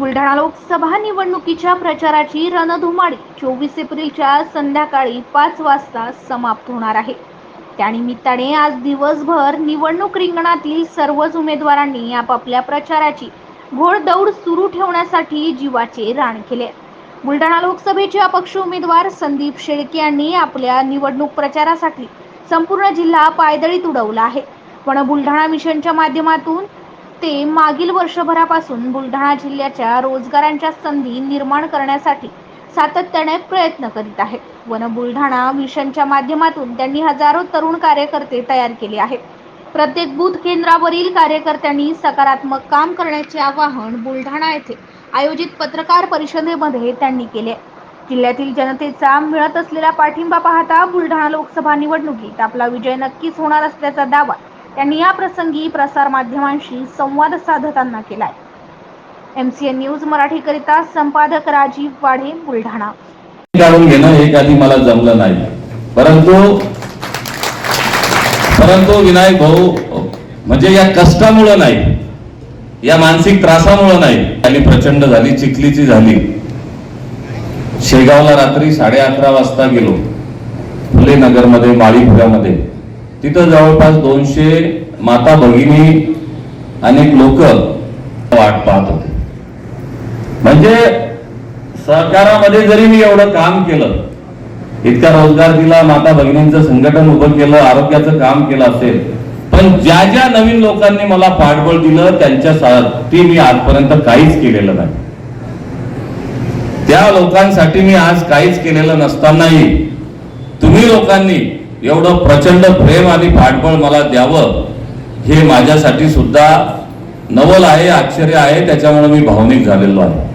बुलढाणा लोकसभा निवडणुकीच्या प्रचाराची रणधुमाळी चोवीस एप्रिलच्या संध्याकाळी पाच वाजता समाप्त होणार आहे. त्यानिमित्ताने आज दिवसभर निवडणूक रिंगणातील सर्वच उमेदवारांनी आपापल्या प्रचाराची घोडदौड सुरू ठेवण्यासाठी जीवाचे रान केले. बुलढाणा लोकसभेचे अपक्ष उमेदवार संदीप शेळके यांनी आपल्या निवडणूक प्रचारासाठी संपूर्ण जिल्हा पायदळीत उडवला आहे. पण बुलढाणा मिशनच्या माध्यमातून ते मागील वर्षभरापासून बुलढाणा जिल्ह्याच्या रोजगारांच्या संधी निर्माण करण्यासाठी सातत्याने प्रयत्न करीत आहेत. वन बुलढाणा मिशनच्या माध्यमातून त्यांनी हजारो तरुण कार्यकर्ते तयार केले आहेत. प्रत्येक बूथ केंद्रावरील कार्यकर्त्यांनी सकारात्मक काम करण्याचे आवाहन बुलढाणा येथे आयोजित पत्रकार परिषदेमध्ये त्यांनी केले. जिल्ह्यातील जनतेचा मिळत असलेला पाठिंबा पाहता बुलढाणा लोकसभा निवडणुकीत आपला विजय नक्कीच होणार असल्याचा दावा त्यांनी या प्रसंगी प्रसार माध्यमांशी संवाद साधताना केलाय. एम सी एन न्यूज मराठीकरिता संपादक राजीव वाढे बुलढाणा. काढून घेणं हे कधी मला जमलं नाही. परंतु परंतु विनायक भाऊ म्हणजे या कष्टामुळं नाही या मानसिक त्रासामुळं नाही. आणि प्रचंड झाली चिखलीची झाली. शेगावला रात्री साडे अकरा वाजता गेलो. फुले नगरमध्ये माळीपुरामध्ये तिथं जवळपास दोनशे माता भगिनी अनेक लोक वाट पाहत होते. म्हणजे सहकारामध्ये जरी मी एवढं काम केलं इतका रोजगार दिला माता भगिनींचं संघटन उभं केलं आरोग्याचं काम केलं असेल पण ज्या ज्या नवीन लोकांनी मला पाठबळ दिलं त्यांच्यासाठी मी आजपर्यंत काहीच केलेलं नाही. त्या लोकांसाठी मी आज काहीच केलेलं नसतानाही तुम्ही लोकांनी एवढं प्रचंड प्रेम आणि पाठबळ मला द्यावं हे माझ्यासाठी सुद्धा नवल आहे आश्चर्य आहे त्याच्यामुळे मी भावनिक झालेलो आहे.